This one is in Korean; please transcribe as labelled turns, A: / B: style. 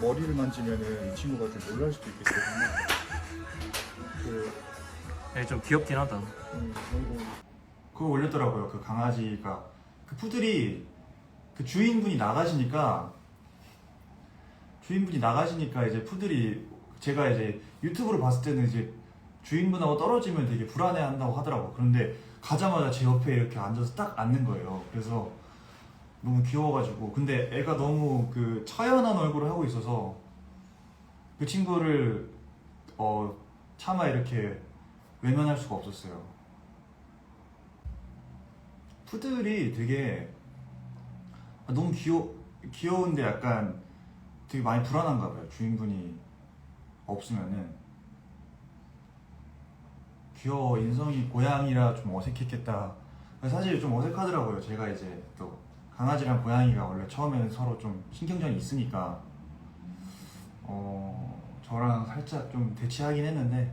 A: 머리를 만지면은 이 친구가 좀 놀랄 수도 있겠거든요. 그,
B: 네, 좀 귀엽긴 하다.
A: 음, 아이고.
C: 그거 올렸더라고요. 그 강아지가 그 푸들이 그 주인분이 나가시니까 주인분이 나가시니까 이제 푸들이 제가 이제 유튜브로 봤을 때는 이제 주인분하고 떨어지면 되게 불안해한다고 하더라고. 그런데 가자마자 제 옆에 이렇게 앉아서 딱 앉는 거예요. 그래서 너무 귀여워가지고 근데 애가 너무 그 처연한 얼굴을 하고 있어서 그 친구를 어 차마 이렇게 외면할 수가 없었어요. 푸들이 되게 아, 너무 귀여 귀여운데 약간 되게 많이 불안한가 봐요. 주인분이 없으면은 귀여워 인성이 고양이라 좀 어색했겠다. 사실 좀 어색하더라고요. 제가 이제 또 강아지랑 고양이가 원래 처음에는 서로 좀 신경전이 있으니까 어 저랑 살짝 좀 대치하긴 했는데